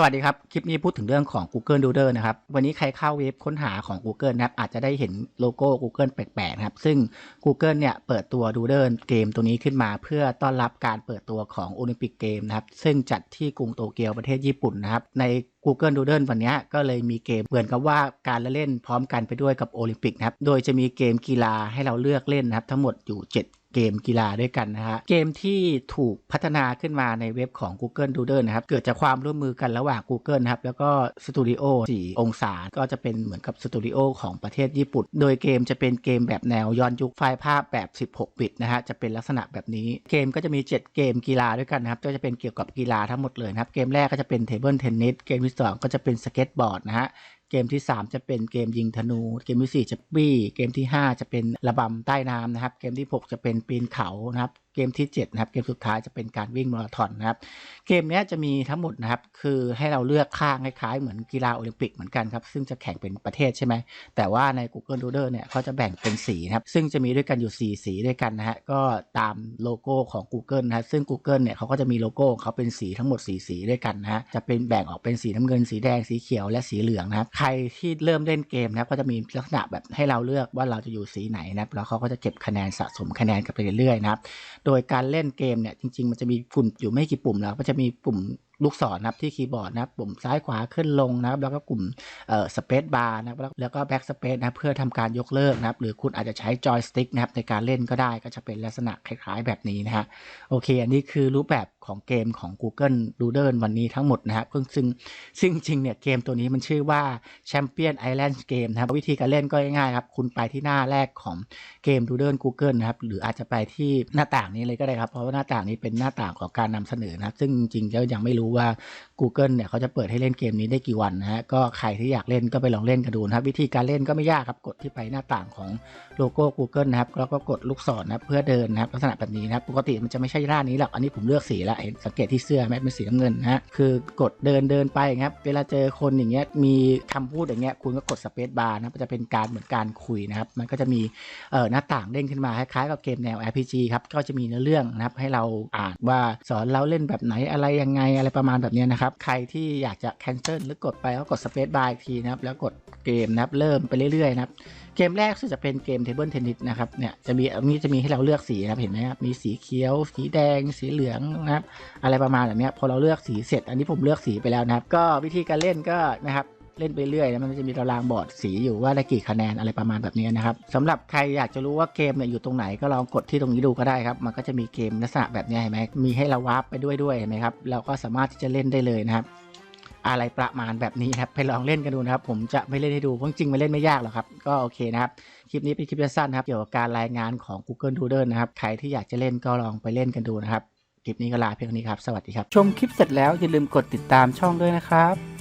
สวัสดีครับ คลิปนี้พูดถึงเรื่องของ Google Doodle นะครับ วันนี้ใครเข้าเว็บค้นหาของ Google นะครับ อาจจะได้เห็นโลโก้ Google แปลกๆนะครับ ซึ่ง Google เนี่ยเปิดตัว Doodle เกมตัวนี้ขึ้นมา เพื่อต้อนรับการเปิดตัวของโอลิมปิกเกมนะครับ ซึ่งจัดที่กรุงโตเกียวประเทศญี่ปุ่นนะครับ ใน Google Doodle วันนี้ก็เลยมีเกมเหมือนกับว่าการละเล่นพร้อมกันไปด้วยกับโอลิมปิกนะครับ โดยจะมีเกมกีฬาให้เราเลือกเล่นนะครับ ทั้งหมดอยู่ 7 เกมกีฬาด้วยกันนะฮะ เกมที่ถูกพัฒนาขึ้นมาในเว็บของ Google Doodle นะครับ เกิดจากความร่วมมือกันระหว่าง Google นะครับ แล้วก็สตูดิโอ4องศา ก็จะเป็นเหมือนกับสตูดิโอของประเทศญี่ปุ่น โดยเกมจะเป็นเกมแบบแนวย้อนยุคไฟล์ภาพแบบ 16 บิตนะฮะ จะเป็นลักษณะแบบนี้ เกมก็จะมี 7 เกมกีฬาด้วยกันนะครับ ก็จะเป็นเกี่ยวกับกีฬาทั้งหมดเลยนะครับ เกมแรกก็จะเป็นเทเบิลเทนนิส เกมที่2ก็จะเป็นสเก็ตบอร์ดนะฮะ เกมที่ 3 จะเป็นเกมยิงธนู เกมที่ 4 จะปี้ เกมที่ 5 จะเป็นระบำใต้น้ำนะครับ เกมที่ 6 จะเป็นปีนเขานะครับเกมที่7นะครับเกมสุดท้ายจะเป็นการวิ่งมาราธอนนะครับเกมนี้จะมีทั้งหมดนะครับคือให้เราเลือกข้างคล้ายๆเหมือนกีฬาโอลิมปิกเหมือนกันครับซึ่งจะแข่งเป็นประเทศใช่ไหมแต่ว่าใน Google Doodle เนี่ยเขาจะแบ่งเป็นสีนะครับซึ่งจะมีด้วยกันอยู่ 4 สีด้วยกันนะฮะก็ตามโลโก้ของ Google นะฮะซึ่ง Google เนี่ยเขาก็จะมีโลโก้ของเขาเป็นสีทั้งหมด 4 สีด้วยกันนะฮะจะเป็นแบ่งออกเป็นสีน้ำเงินสีแดงสีเขียวและสีเหลืองนะครับใครที่เริ่มเล่นเกมนะครับก็จะมีลักษณะแบบให้เราเลือกว่าเราจะอยู่สีไหนนะครับแล้วเขาก็จะเก็บคะแนนสะสมคะแนนกันไปเรื่อยๆนะครับโดยการเล่นเกมเนี่ยจริง ๆ มันจะมีปุ่มอยู่ไม่กี่ปุ่มแล้วมันจะมีปุ่ม ลูกศรนะครับที่คีย์บอร์ดนะครับปุ่มซ้ายขวาขึ้นลงนะครับแล้วก็กลุ่มเอ่อสเปซบาร์นะครับแล้วก็แบ็กสเปซนะเพื่อทำการยกเลิกนะครับหรือคุณอาจจะใช้จอยสติ๊กนะครับในการเล่นก็ได้ก็จะเป็นลักษณะคล้ายๆ แบบนี้นะฮะโอเค อันนี้คือรูปแบบของเกมของ Google Doodle วันนี้ทั้งหมดนะครับซึ่งซึ่งจริงเนี่ยเกมตัวนี้มันชื่อว่า Champion Island Game นะครับวิธีการเล่นก็ง่ายๆครับคุณไปที่หน้าแรกของเกม Doodle Google นะครับหรืออาจจะไปที่หน้าต่างนี้เลยก็ได้ครับเพราะว่าหน้าต่างนี้เป็นหน้าต่างของการนำเสนอนะครับซึ่งจริงๆแล้วยังไม่รู้ว่า Google เนี่ยเขาจะเปิดให้เล่นเกมนี้ได้กี่วันนะฮะก็ใครที่อยากเล่นก็ไปลองเล่นกันดูนะครับ วิธีการเล่นก็ไม่ยากครับกดที่ไปหน้าต่างของโลโก้ Google นะครับแล้วก็กดลูกศรนะเพื่อเดินนะครับลักษณะแบบนี้นะครับปกติมันจะไม่ใช่หน้านี้หรอกอันนี้ผมเลือกสีละเห็นสังเกตที่เสื้อไหมเป็นสีน้ำเงินนะฮะคือกดเดินเดินไปครับเวลาเจอคนอย่างเงี้ยมีคำพูดอย่างเงี้ยคุณก็กดสเปซบาร์นะจะเป็นการเหมือนการคุยนะครับมันก็จะมีเอ่อหน้าต่างเด้งขึ้นมาคล้ายๆกับเกมแนว RPG ครับก็จะมีเนื้อเรื่องนะครับให้เราอ่านว่าสอนเราเล่นแบบไหนอะไรยังไงอะไรประมาณแบบนี้นะครับ ใครที่อยากจะ cancel หรือกดไปก็กด space bar อีกทีนะครับ แล้วกดเกมนะครับ เริ่มไปเรื่อยๆนะครับ เกมแรกจะเป็นเกม table tennis นะครับ เนี่ยจะมีมีจะมีให้เราเลือกสีนะครับ เห็นไหมครับ มีสีเขียว สีแดง สีเหลืองนะครับ อะไรประมาณแบบนี้พอเราเลือกสีเสร็จ อันนี้ผมเลือกสีไปแล้วนะครับ ก็วิธีการเล่นก็นะครับ เล่นไปเรื่อยนะมันจะมีตารางบอร์ดสีอยู่ว่าได้กี่คะแนนอะไรประมาณแบบนี้นะครับสำหรับใครอยากจะรู้ว่าเกมเนี่ยอยู่ตรงไหนก็ลองกดที่ตรงนี้ดูก็ได้ครับ มันก็จะมีเกมลักษณะแบบนี้เห็นไหมมีให้เราวาร์ปไปด้วยด้วยเห็นไหมครับเราก็สามารถที่จะเล่นได้เลยนะครับอะไรประมาณแบบนี้นะครับไปลองเล่นกันดูนะครับ ผมจะไม่เล่นให้ดูเพราะจริงๆมันเล่นไม่ยากหรอกครับ ก็โอเคนะครับ คลิปนี้เป็นคลิปสั้นครับ เกี่ยวกับการรายงานของ Google Doodle นะครับ ใครที่อยากจะเล่นก็ลองไปเล่นกันดูนะครับ คลิปนี้ก็ลาเพียงนี้ครับ สวัสดีครับ ชมคลิปเสร็จแล้วอย่าลืมกดติดตามช่องด้วยนะครับ